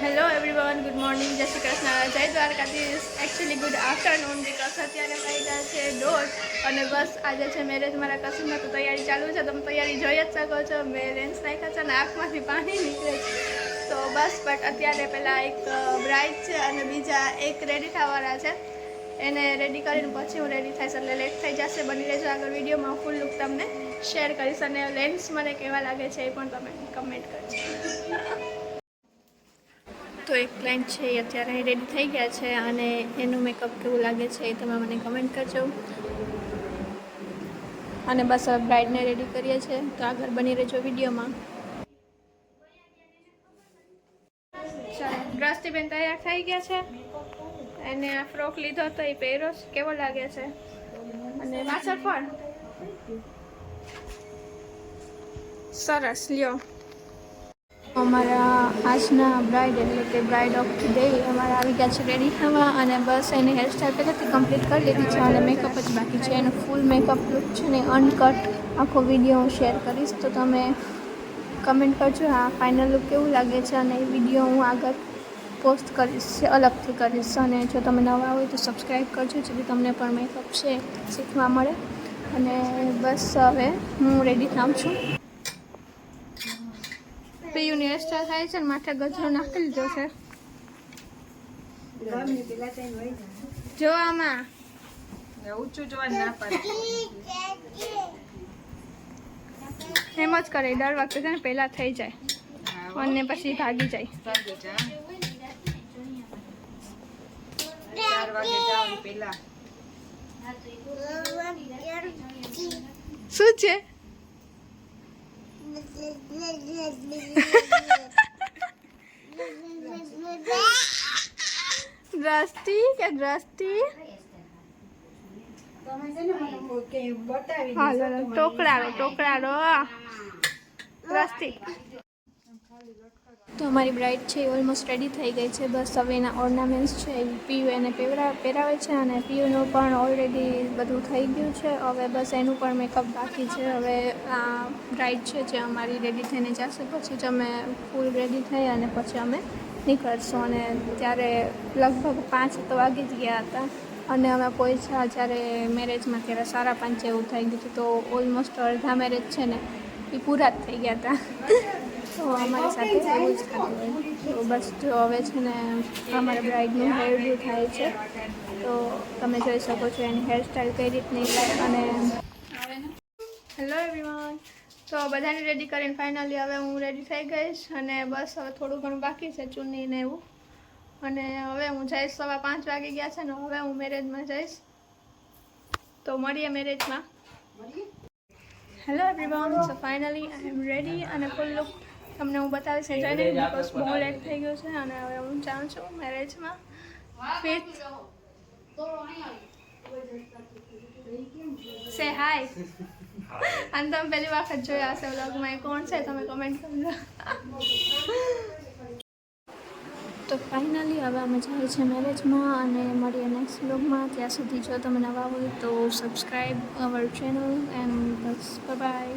Hello everyone good morning જય શ્રી કૃષ્ણ. જય Dwarkadhish. Actually good afternoon because અત્યારે થઈ ગયા છે દોઢ અને બસ આજે છે મેરેજ મારા કસિનમાં તો તૈયારી ચાલુ છે. તમે તૈયારી જોઈ જ શકો છો. મેં લેન્સ નાખ્યા છે અને આંખમાંથી પાણી નીકળે છે. તો બસ બટ અત્યારે પહેલાં એક બ્રાઇડ છે અને બીજા એક રેડી થવાવાળા છે. એને રેડી કરીને પછી હું રેડી થઈશ એટલે લેટ થઈ જશે. બની રહેજો. આગળ વિડીયોમાં ફૂલ લુક તમને શેર કરીશ અને લેન્સ મને કેવા લાગે છે એ પણ તમે કમેન્ટ કરજો. એક ક્લાયન્ટ છે? એ અત્યારે રેડી થઈ ગયા છે અને એનું મેકઅપ કેવું લાગે છે એ તમે મને કમેન્ટ કરજો. અને બસ હવે બ્રાઇડને રેડી કરીએ છીએ. તો આગળ બની રહેજો વિડીયોમાં. દ્રષ્ટિબેન તૈયાર થઈ ગયા છે. એને આ ફ્રોક લીધો તો એ પહેરો કેવો લાગે છે? અને પાછળ પણ સરસ, લ્યો. અમારા આજના બ્રાઇડ એટલે કે બ્રાઇડ ઓફ ડે અમારા આવી ગયા છે રેડી થવા અને બસ એની હેરસ્ટાઈલ પહેલાંથી કમ્પ્લીટ કરી લીધી છે અને મેકઅપ જ બાકી છે. એનો ફૂલ મેકઅપ લુક છે ને અનકટ આખો વીડિયો હું શેર કરીશ. તો તમે કમેન્ટ કરજો આ ફાઇનલ લુક કેવું લાગે છે અને એ વીડિયો હું આગળ પોસ્ટ કરીશ, અલગથી કરીશ. અને જો તમે નવા હોય તો સબસ્ક્રાઈબ કરજો, જેથી તમને પણ મેકઅપ છે, શીખવા મળે. અને બસ હવે હું રેડી થાઉં છું. પિયુની હેરસ્ટાઈલ થાય છે ને માથે ગજરો નાખી લીધો છે. જો આમાં. ઊંચું જોવા ના પડે. એમ જ કરે દર વખતે છે ને પહેલાં થઈ જાય. અને પછી ભાગી જાય. ભાગી પેલા શું છે? દ્રષ્ટિ કે દ્રષ્ટિ? ટોકરાડો ટોકરાડો દ્રષ્ટિ. તો અમારી બ્રાઇડ છે એ ઓલમોસ્ટ રેડી થઈ ગઈ છે. બસ હવે એના ઓર્નામેન્ટ્સ છે, એ પીયુ એને પહેરા, પહેરાવે છે અને પીયુનું પણ ઓલરેડી બધું થઈ ગયું છે. હવે બસ એનું પણ મેકઅપ બાકી છે. હવે આ બ્રાઇડ છે જે અમારી રેડી થઈને જશે. પછી જ અમે ફૂલ રેડી થઈ અને પછી અમે નીકળશું. અને ત્યારે લગભગ પાંચ તો વાગી જ ગયા હતા. અને અમે પહોંચ્યા જ્યારે મેરેજમાં ત્યારે સારા પાંચ એવું થઈ ગયું હતું. તો ઓલમોસ્ટ અડધા મેરેજ છે ને, એ પૂરા જ થઈ ગયા હતા. તો અમારી સાથે એવું જ થતું તો બસ જો હવે છે ને અમારા બ્રાઇડનું હેર ડુ થાય છે. તો તમે જોઈ શકો છો એની હેરસ્ટાઈલ કઈ રીતની થાય અને હેલો એવરીવન તો બધાને રેડી કરીને ફાઇનલી હવે હું રેડી થઈ ગઈશ અને બસ હવે થોડું ઘણું બાકી છે ચૂની ને એવું. અને હવે હું જઈશ સવા પાંચ વાગી ગયા છે ને હવે હું મેરેજમાં જઈશ. તો મળીએ મેરેજમાં hello everyone so finally I am ready અને ફૂલ લુક તમને હું બતાવીશ. જઈને બિકોઝ બહુ લેટ થઈ ગયો છે અને હવે હું જાઉં છું મેરેજમાં ફિફ્થ સે હાય અને તમે પહેલી વખત જોયા હશે વ્લોગમાં એ કોણ છે તમે કમેન્ટ કરજો. તો ફાઇનલી હવે અમે જઈએ છીએ મેરેજમાં અને મળીએ નેક્સ્ટ વ્લોગમાં ત્યાં સુધી જો તમે નવા હોય તો સબસ્ક્રાઈબ અવર ચેનલ એન્ડ બસ બાય